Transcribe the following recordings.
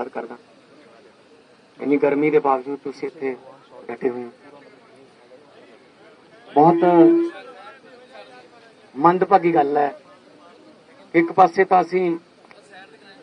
ਧੰਨਵਾਦ ਕਰਦਾ ਇੰਨੀ ਗਰਮੀ ਦੇ ਬਾਵਜੂਦ ਤੁਸੀਂ ਇੱਥੇ ਬੈਠੇ ਹੋਏ ਹੋ। ਬਹੁਤ ਮੰਦਭਾਗੀ ਗੱਲ ਹੈ ਇੱਕ ਪਾਸੇ ਤਾਂ ਅਸੀਂ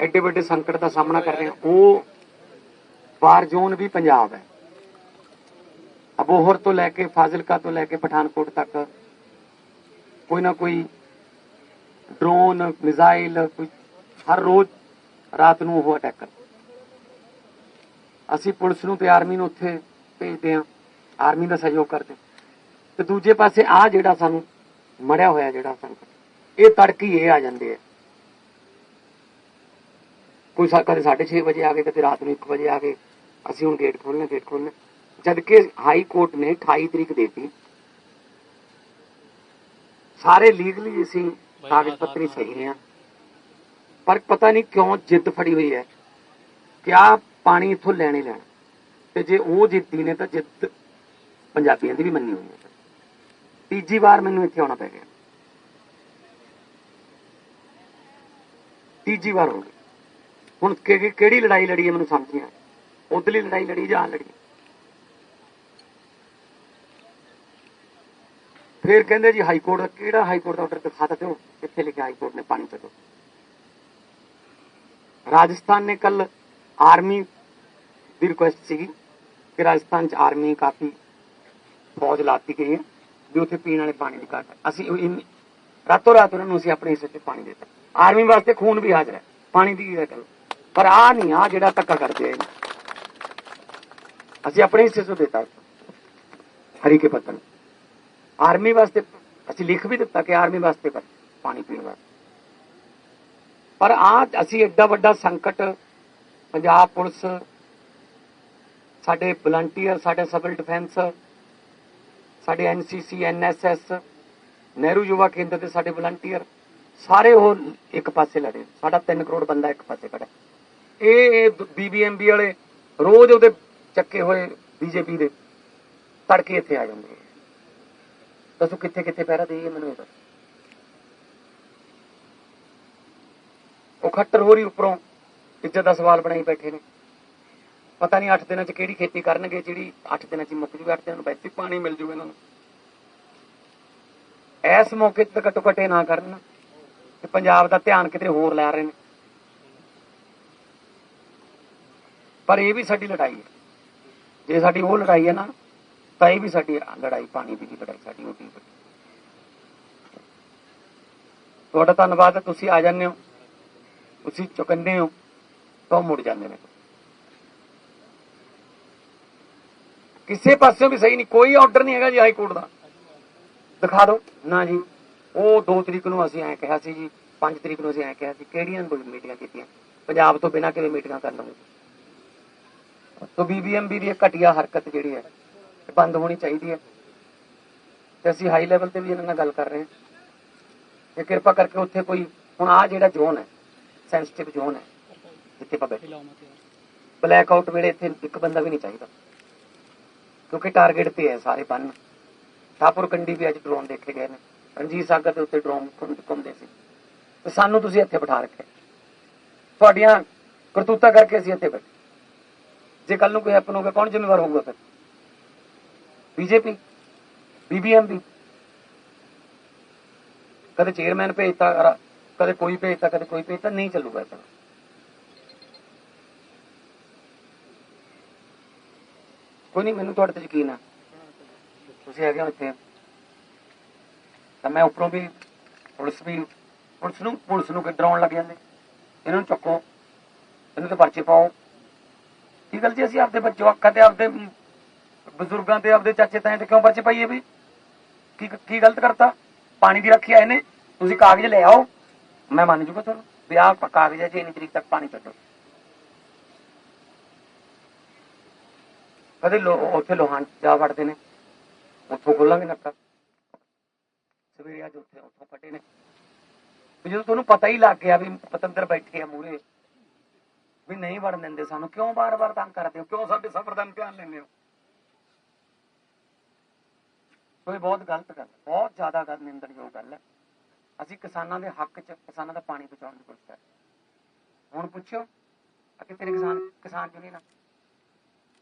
ਐਡੇ ਵੱਡੇ ਸੰਕਟ ਦਾ ਸਾਹਮਣਾ ਕਰ ਰਹੇ ਹਾਂ। ਉਹ ਵਾਰ ਜ਼ੋਨ ਵੀ ਪੰਜਾਬ ਹੈ। ਅਬੋਹਰ ਤੋਂ ਲੈ ਕੇ ਫਾਜ਼ਿਲਕਾ ਤੋਂ ਲੈ ਕੇ ਪਠਾਨਕੋਟ ਤੱਕ ਕੋਈ ਨਾ ਕੋਈ ਡਰੋਨ, ਮਿਜ਼ਾਈਲ ਹਰ ਰੋਜ਼ ਰਾਤ ਨੂੰ ਉਹ ਅਟੈਕ ਕਰ ਅਸੀਂ ਪੁਲਿਸ ਨੂੰ ਤੇ ਆਰਮੀ ਨੂੰ ਉੱਥੇ ਭੇਜਦੇ ਹਾਂ। ਆਰਮੀ ਦਾ ਸਹਿਯੋਗ ਕਰਦੇ ਤੇ ਦੂਜੇ ਪਾਸੇ ਆ ਜਿਹੜਾ ਸਾਨੂੰ ਮੜਿਆ ਹੋਇਆ ਜਿਹੜਾ ਸੰਕਟ ਇਹ ਤੜਕੀ ਇਹ ਆ ਜਾਂਦੇ ਆ। ਕੋਈ ਕਦੇ 6:30 ਵਜੇ ਆ ਗਏ ਕਦੇ ਰਾਤ ਨੂੰ 1 ਵਜੇ ਆ ਗਏ। ਅਸੀਂ ਹੁਣ ਗੇਟ ਖੋਲਣਾ ਗੇਟ ਖੋਲਣਾ ਜਦ ਕਿ ਹਾਈ ਕੋਰਟ ਨੇ 28 ਤਰੀਕ ਦੇਤੀ। ਸਾਰੇ ਲੀਗਲੀ ਅਸੀਂ ਕਾਗਜ਼ ਪੱਤਰੀ ਸਹੀ ਆ। ਪਰ ਪਤਾ ਨਹੀਂ ਕਿਉਂ ਜਿੱਦ ਫੜੀ ਹੋਈ ਹੈ ਕਿ ਆ ਪਾਣੀ ਇੱਥੋਂ ਲੈਣੇ ਲੈਣਾ। ਤੇ ਜੇ ਉਹ ਜਿੱਤੀ ਨੇ ਤਾਂ ਜਿੱਤ ਪੰਜਾਬੀਆਂ ਦੀ ਵੀ ਮੰਨੀ ਹੋਈ ਹੈ। ਤੀਜੀ ਵਾਰ ਮੈਨੂੰ ਇੱਥੇ ਆਉਣਾ ਪੈ ਗਿਆ। ਤੀਜੀ ਵਾਰ ਹੋ ਗਈ। ਹੁਣ ਕਿਹੜੀ ਲੜਾਈ ਲੜੀ ਹੈ ਮੈਨੂੰ ਸਮਝ ਨਹੀਂ ਆਇਆ ਉਧਰਲੀ ਲੜਾਈ ਲੜੀ ਜਾਂ ਲੜੀ? ਫਿਰ ਕਹਿੰਦੇ ਜੀ ਹਾਈ ਕੋਰਟ ਦਾ ਕਿਹੜਾ ਹਾਈ ਕੋਰਟ ਦਾ ਆਰਡਰ ਦਿਖਾ ਤਾ ਦਿਓ। ਕਿੱਥੇ ਲਿਖਿਆ ਹਾਈ ਕੋਰਟ ਨੇ ਪਾਣੀ ਕੱਢੋ ਰਾਜਸਥਾਨ ਨੇ ਕੱਲ ਆਰਮੀ ਦੀ ਰਿਕੁਐਸਟ ਸੀਗੀ ਕਿ ਰਾਜਸਥਾਨ ਚ ਆਰਮੀ ਕਾਫੀ ਫੌਜ ਲਾਤੀ ਗਈ ਹੈ ਵੀ ਉੱਥੇ ਪੀਣ ਵਾਲੇ ਪਾਣੀ ਦੀ ਘਾਟ ਅਸੀਂ ਰਾਤੋਂ ਰਾਤ ਉਹਨਾਂ ਨੂੰ ਅਸੀਂ ਆਪਣੇ ਹਿੱਸੇ 'ਚ ਪਾਣੀ ਦਿੱਤਾ। ਆਰਮੀ ਵਾਸਤੇ ਖੂਨ ਵੀ ਹਾਜ਼ਰ ਹੈ। ਪਾਣੀ ਦੀ ਗੱਲ। ਪਰ ਆ ਨਹੀਂ ਆ ਜਿਹੜਾ ਧੱਕਾ ਕਰਦੇ ਆ ਅਸੀਂ ਆਪਣੇ ਹਿੱਸੇ 'ਚੋਂ ਦਿੱਤਾ। ਹਰੀ ਕੇ ਪੱਤਨ ਆਰਮੀ ਵਾਸਤੇ ਅਸੀਂ ਲਿਖ ਵੀ ਦਿੱਤਾ ਕਿ ਆਰਮੀ ਵਾਸਤੇ ਪਰ ਪਾਣੀ ਪੀਣ ਵਾਸਤੇ। ਪਰ ਆ ਅਸੀਂ ਐਡਾ ਵੱਡਾ ਸੰਕਟ, ਪੰਜਾਬ ਪੁਲਿਸ ਸਾਡੇ ਵਲੰਟੀਅਰ ਸਾਡੇ ਸਿਵਲ ਡਿਫੈਂਸ ਸਾਡੇ ਐਨਸੀਸੀ ਐਨਐਸਐਸ ਨਹਿਰੂ ਯੁਵਾ ਕੇਂਦਰ ਦੇ ਸਾਡੇ ਵਲੰਟੀਅਰ ਸਾਰੇ ਉਹ ਇੱਕ ਪਾਸੇ ਲੜੇ। ਸਾਡਾ 3 ਕਰੋੜ ਬੰਦਾ ਇੱਕ ਪਾਸੇ ਖੜਾ ਇਹ ਬੀਬੀਐਮਬੀ ਵਾਲੇ ਰੋਜ਼ ਉਹਦੇ ਚੱਕੇ ਹੋਏ ਬੀਜੇਪੀ ਦੇ ਤੜਕੇ ਇੱਥੇ ਆ ਜਾਂਦੇ ਦੱਸੋ ਕਿੱਥੇ ਕਿੱਥੇ ਪਹਿਰਾ ਦੇਈਏ ਮੈਨੂੰ ਇਹ ਦੱਸੋ। ਉਹ ਖੱਟਰ ਹੋ ਰਹੀ ਉੱਪਰੋਂ ਇੱਜ਼ਤ ਦਾ ਸਵਾਲ ਬਣਾਈ ਬੈਠੇ ਨੇ। ਪਤਾ ਨਹੀਂ 8 ਦਿਨਾਂ ਚ ਕਿਹੜੀ ਖੇਤੀ ਕਰਨਗੇ, ਜਿਹੜੀ 8 ਦਿਨਾਂ ਚ ਮੁੱਕ ਜੂਗਾ 8 ਦਿਨਾਂ ਨੂੰ ਵੈਸੇ ਪਾਣੀ ਮਿਲ ਜੂਗਾ ਇਹਨਾਂ ਨੂੰ। ਇਸ ਮੌਕੇ ਤੇ ਘੱਟੋ ਘੱਟ ਇਹ ਨਾ ਕਰਨ ਕਿ ਪੰਜਾਬ ਦਾ ਧਿਆਨ ਕਿਤੇ ਹੋਰ ਲੈ ਰਹੇ ਨੇ। ਪਰ ਇਹ ਵੀ ਸਾਡੀ ਲੜਾਈ ਹੈ। ਜੇ ਸਾਡੀ ਉਹ ਲੜਾਈ ਹੈ ਨਾ, ਤਾਂ ਇਹ ਵੀ ਸਾਡੀ ਲੜਾਈ, ਪਾਣੀ ਦੀ ਵੀ ਲੜਾਈ ਸਾਡੀ ਉਹ ਵੀ ਤੁਹਾਡਾ ਧੰਨਵਾਦ ਤੁਸੀਂ ਆ ਜਾਂਦੇ ਹੋ, ਤੁਸੀਂ ਚੁਕੰਨੇ ਹੋ, ਤਾਂ ਉਹ ਮੁੜ ਜਾਂਦੇ ਨੇ। ਕਿਸੇ ਪਾਸਿਓਂ ਵੀ ਸਹੀ ਨਹੀਂ ਕੋਈ ਆਰਡਰ ਨਹੀਂ ਹੈਗਾ ਜੀ ਹਾਈ ਕੋਰਟ ਦਾ। ਦਿਖਾ ਦਿਓ। ਨਾ ਜੀ। ਉਹ 2 ਤਰੀਕ ਨੂੰ ਅਸੀਂ ਐਂ ਕਿਹਾ ਸੀ ਜੀ 5 ਤਰੀਕ ਨੂੰ ਅਸੀਂ ਐਂ ਕਿਹਾ ਸੀ ਕਿਹੜੀਆਂ ਮੀਟਿੰਗਾਂ ਕੀਤੀਆਂ? ਪੰਜਾਬ ਤੋਂ ਬਿਨਾਂ ਕਿਵੇਂ ਮੀਟਿੰਗਾਂ ਕਰ ਲਵਾਂਗੇ ਤੋ ਬੀਬੀਐਮਬੀ ਦੀ ਇਹ ਘਟੀਆ ਹਰਕਤ ਜਿਹੜੀ ਹੈ ਇਹ ਬੰਦ ਹੋਣੀ ਚਾਹੀਦੀ ਹੈ। ਤੇ ਅਸੀਂ ਹਾਈ ਲੈਵਲ ਤੇ ਵੀ ਇਹਨਾਂ ਨਾਲ ਗੱਲ ਕਰ ਰਹੇ ਹਾਂ। ਕਿ ਕਿਰਪਾ ਕਰਕੇ ਉੱਥੇ ਕੋਈ ਹੁਣ ਆ ਜਿਹੜਾ ਜ਼ੋਨ ਹੈ ਸੈਂਸਿਟਿਵ ਜ਼ੋਨ ਹੈ ਜਿੱਥੇ ਆਪਾਂ ਬੈਠੇ ਬਲੈਕ ਆਊਟ ਵੇਲੇ ਇੱਥੇ ਇੱਕ ਬੰਦਾ ਵੀ ਨਹੀਂ ਚਾਹੀਦਾ। ਕਿਉਂਕਿ ਟਾਰਗੇਟ ਤੇ ਹੈ ਸਾਰੇ ਬੰਨ। ਠਾਪੁਰ ਕੰਡੀ ਵੀ ਅੱਜ ਡਰੋਨ ਦੇਖੇ ਗਏ ਨੇ। ਰਣਜੀਤ ਸਾਗਰ ਦੇ ਉੱਤੇ ਡਰੋਨ ਘੁੰਮਦੇ ਸੀ। ਤੇ ਸਾਨੂੰ ਤੁਸੀਂ ਇੱਥੇ ਬਿਠਾ ਰੱਖਿਆ। ਤੁਹਾਡੀਆਂ ਕਰਤੂਤਾਂ ਕਰਕੇ ਅਸੀਂ ਇੱਥੇ ਬੈਠੇ। ਜੇ ਕੱਲ ਨੂੰ ਕੋਈ ਹੈਪਨ ਹੋ ਗਿਆ ਕੌਣ ਜ਼ਿੰਮੇਵਾਰ ਹੋਊਗਾ ਫਿਰ? ਬੀਜੇਪੀ ਬੀਬੀਐਮਬੀ ਕਦੇ ਚੇਅਰਮੈਨ ਭੇਜਤਾ, ਕਦੇ ਕੋਈ ਭੇਜਤਾ, ਕਦੇ ਕੋਈ ਭੇਜਤਾ, ਨਹੀਂ ਚੱਲੂਗਾ ਇਹ ਤਰ੍ਹਾਂ ਕੋਈ ਨਹੀਂ, ਮੈਨੂੰ ਤੁਹਾਡੇ ਤੇ ਯਕੀਨ ਆ। ਤੁਸੀਂ ਹੈਗੇ ਹੋ ਇੱਥੇ। ਤਾਂ ਮੈਂ ਉੱਪਰੋਂ ਵੀ ਪੁਲਿਸ ਵੀ, ਪੁਲਿਸ ਨੂੰ ਪੁਲਿਸ ਨੂੰ ਡਰਾਉਣ ਲੱਗ ਜਾਂਦੇ। ਇਹਨਾਂ ਨੂੰ ਚੱਕੋ। ਇਹਨਾਂ ਤੇ ਪਰਚੇ ਪਾਓ। ਕੀ ਗੱਲ ਜੀ, ਅਸੀਂ ਆਪਦੇ ਬੱਚੇ ਅੱਖਾਂ ਤੇ ਆਪਦੇ ਬਜ਼ੁਰਗਾਂ ਤੇ, ਆਪਦੇ ਚਾਚੇ ਤਾਏ ਤੇ ਕਿਉਂ ਪਰਚੇ ਪਾਈਏ ਵੀ? ਕੀ ਕੀ ਗਲਤ ਕਰਤਾ? ਪਾਣੀ ਦੀ ਰੱਖਿਆ ਇਹਨੇ ਤੁਸੀਂ ਕਾਗਜ਼ ਲੈ ਆਓ। ਮੈਂ ਮੰਨ ਜੂਗਾ ਤੁਹਾਨੂੰ ਵੀ ਆਹ ਕਾਗਜ਼ ਹੈ ਜੀ, ਇੰਨੀ ਤਰੀਕ ਤੱਕ ਪਾਣੀ ਛੱਡੋ ਕਦੇ ਲੋ, ਉੱਥੇ ਲੋਹਾਂ ਜਾ ਵੜਦੇ ਨੇ। ਉੱਥੋਂ ਖੋਲਾਂਗੇ ਨੱਕਾ। ਸਵੇਰੇ ਅੱਜ ਉੱਥੇ, ਉੱਥੋਂ ਕੱਢੇ ਨੇ। ਜਦੋਂ ਤੁਹਾਨੂੰ ਪਤਾ ਹੀ ਲੱਗ ਗਿਆ ਵੀ ਪਤੰਦਰ ਬੈਠੇ ਆ ਮੂਰੇ ਵੀ ਨਹੀਂ ਵੜਨ ਦਿੰਦੇ ਸਾਨੂੰ, ਕਿਉਂ ਬਾਰ-ਬਾਰ ਤੰਗ ਕਰਦੇ ਹੋ? ਕਿਉਂ ਸਾਡੇ ਸਫਰ ਦਾ ਇਮਤਿਹਾਨ ਲੈਂਦੇ ਹੋ? ਕੋਈ ਬਹੁਤ ਗਲਤ ਗੱਲ ਬਹੁਤ ਜ਼ਿਆਦਾ ਗੱਲ ਨਿੰਦਣਯੋਗ ਗੱਲ ਹੈ। ਅਸੀਂ ਕਿਸਾਨਾਂ ਦੇ ਹੱਕ 'ਚ, ਕਿਸਾਨਾਂ ਦਾ ਪਾਣੀ ਬਚਾਉਣ ਦੀ ਕੋਸ਼ਿਸ਼ ਕਰ ਹੁਣ ਪੁੱਛਿਓ ਆ ਕਿਤੇ ਨੇ ਕਿਸਾਨ ਕਿਸਾਨ ਯੂਨੀਅਨ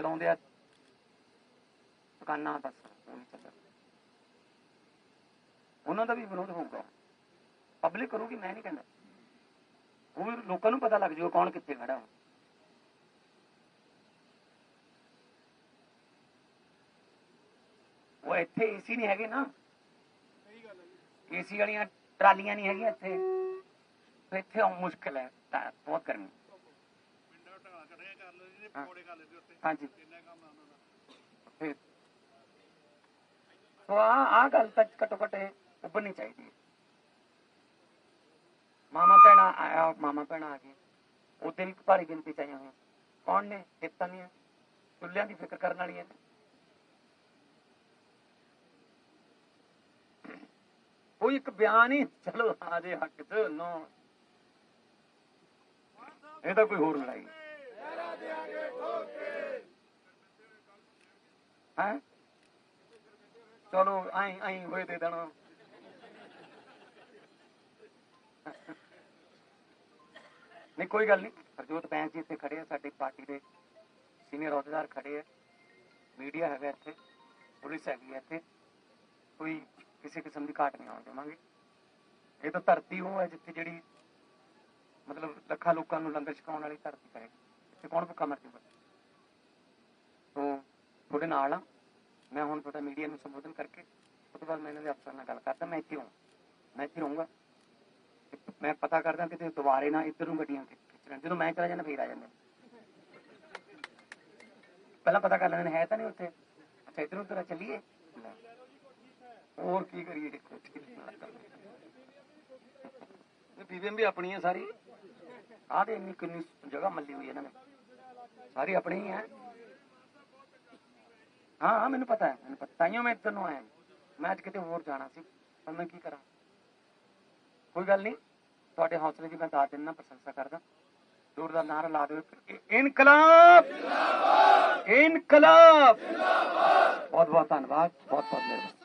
ਚਲਾਉਂਦੇ ਆ। ਦੁਕਾਨਾਂ ਬਸ ਉਹਨਾਂ ਦਾ ਵੀ ਵਿਰੋਧ ਹੋਊਗਾ। ਪਬਲਿਕ ਕਰੂਗੀ, ਮੈਂ ਨਹੀਂ ਕਹਿੰਦਾ। ਉਹ ਲੋਕਾਂ ਨੂੰ ਪਤਾ ਲੱਗ ਜਾਊਗਾ ਕੌਣ ਕਿੱਥੇ ਖੜਾ ਹੈ। ਉਹ ਇੱਥੇ ਏਸੀ ਨਹੀਂ ਹੈਗੇ ਨਾ। ਏਸੀ ਵਾਲੀਆਂ ਟਰਾਲੀਆਂ ਨਹੀਂ ਹੈਗੀਆਂ ਇੱਥੇ। ਤੇ ਇੱਥੇ ਆਉਣ ਮੁਸ਼ਕਲ ਹੈ ਤਾਂ ਬਹੁਤ ਗਰਮੀ ਹਾਂ। ਹਾਂਜੀ ਫਿਰ ਸੋ ਆ ਆ ਗੱਲ ਤੱਕ ਘੱਟੋ ਘੱਟ ਇਹ ਉੱਭਰਨੀ ਚਾਹੀਦੀ ਹੈ। ਮਾਮਾ ਭੈਣਾ ਆਇਆ ਮਾਮਾ ਭੈਣਾ ਆ ਗਏ ਉਹਦੇ ਵੀ ਭਾਰੀ ਗਿਣਤੀ ਚ ਆਈਆਂ ਹੋਈਆਂ। ਕੌਣ ਨੇ? ਚੇਤਾ ਨਹੀਂ ਹੈ। ਚੁੱਲ੍ਹਿਆਂ ਦੀ ਫਿਕਰ ਕਰਨ ਵਾਲੀਆਂ ਨੇ ਕੋਈ ਇੱਕ ਬਿਆਨ ਹੀ ਚਲੋ ਆ ਦੇ ਹੱਕ ਚ ਨੋ। ਇਹ ਤਾਂ ਕੋਈ ਹੋਰ ਲੜਾਈ। ਹੈ? ਚਲੋ ਆਈ ਆਈ ਹੋਏ ਦੇ ਦੇਣਾ ਨਹੀਂ, ਕੋਈ ਗੱਲ ਨਹੀਂ। ਹਰਜੋਤ ਬੈਂਸ ਜੀ ਇੱਥੇ ਖੜੇ ਆ, ਸਾਡੀ ਪਾਰਟੀ ਦੇ ਸੀਨੀਅਰ ਅਹੁਦੇਦਾਰ ਖੜੇ ਆ। ਮੀਡੀਆ ਹੈਗਾ ਇੱਥੇ, ਪੁਲਿਸ ਹੈਗੀ ਹੈ ਇੱਥੇ। ਕੋਈ ਕਿਸੇ ਕਿਸਮ ਦੀ ਘਾਟ ਨਹੀਂ ਆਉਣ ਦੇਵਾਂਗੇ। ਇਹ ਤਾਂ ਧਰਤੀ ਉਹ ਹੈ ਜਿੱਥੇ ਜਿਹੜੀ ਮਤਲਬ ਲੱਖਾਂ ਲੋਕਾਂ ਨੂੰ ਲੰਗਰ ਛਕਾਉਣ ਵਾਲੀ ਧਰਤੀ ਕਰੇ ਇੱਥੇ ਕੌਣ ਭੁੱਖਾ ਮਰ ਜੂਗਾ ਤੋ ਤੁਹਾਡੇ ਨਾਲ ਆ, ਮੈਂ ਹੁਣ ਤੁਹਾਡਾ ਮੀਡੀਆ ਨੂੰ ਸੰਬੋਧਨ ਕਰਕੇ, ਉਸ ਤੋਂ ਬਾਅਦ ਮੈਂ ਇਹਨਾਂ ਦੇ ਅਫਸਰ ਨਾਲ ਗੱਲ ਕਰਦਾ, ਮੈਂ ਇੱਥੇ ਹਾਂ ਮੈਂ ਇੱਥੇ ਰਹੂੰਗਾ। ਮੈਂ ਪਤਾ ਕਰਦਾ ਕਿ ਤੇ ਦੁਬਾਰੇ ਨਾ ਇੱਧਰ ਨੂੰ ਗੱਡੀਆਂ ਖਿੱਚ ਜਦੋਂ ਮੈਂ ਚਲਾ ਜਾਂਦਾ, ਫੇਰ ਆ ਜਾਂਦੇ। ਪਹਿਲਾਂ ਪਤਾ ਕਰ ਲੈਣਾ ਹੈ ਤਾਂ ਨਹੀਂ ਉੱਥੇ? ਅੱਛਾ, ਇੱਧਰ ਉੱਧਰ ਚੱਲੀਏ। ਹੋਰ ਕੀ ਕਰੀਏ ਦੇਖੋ ਵੀ ਆਪਣੀ ਸਾਰੀ। ਆਹ ਤੇ ਇੰਨੀ ਕਿੰਨੀ ਜਗ੍ਹਾ ਮੱਲੀ ਹੋਈ ਇਹਨਾਂ ਨੇ। ਸਾਰੀ ਆਪਣੀ ਹੀ ਹੈ। ਹਾਂ ਹਾਂ, ਮੈਨੂੰ ਪਤਾ ਹੈ, ਮੈਨੂੰ ਪਤਾ। ਤਾਈਓ ਮੈਂ ਇੱਧਰ ਨੂੰ ਆਇਆ। ਮੈਂ ਅੱਜ ਕਿਤੇ ਹੋਰ ਜਾਣਾ ਸੀ, ਪਰ ਮੈਂ ਕੀ ਕਰਾਂ? ਕੋਈ ਗੱਲ ਨਹੀਂ, ਤੁਹਾਡੇ ਹੌਸਲੇ ਦੀ ਮੈਂ ਦਾਤ ਦਿੰਦਾ, ਪ੍ਰਸ਼ੰਸਾ ਕਰਦਾ। ਦੂਰ ਦਾ ਨਾਰਾ ਲਾ ਦਿਓ। ਇ- ਇਨਕਲਾਬ! ਇਨਕਲਾਬ! ਬਹੁਤ ਬਹੁਤ ਧੰਨਵਾਦ ਬਹੁਤ ਬਹੁਤ ਮਿਹਰਬਾਨੀ।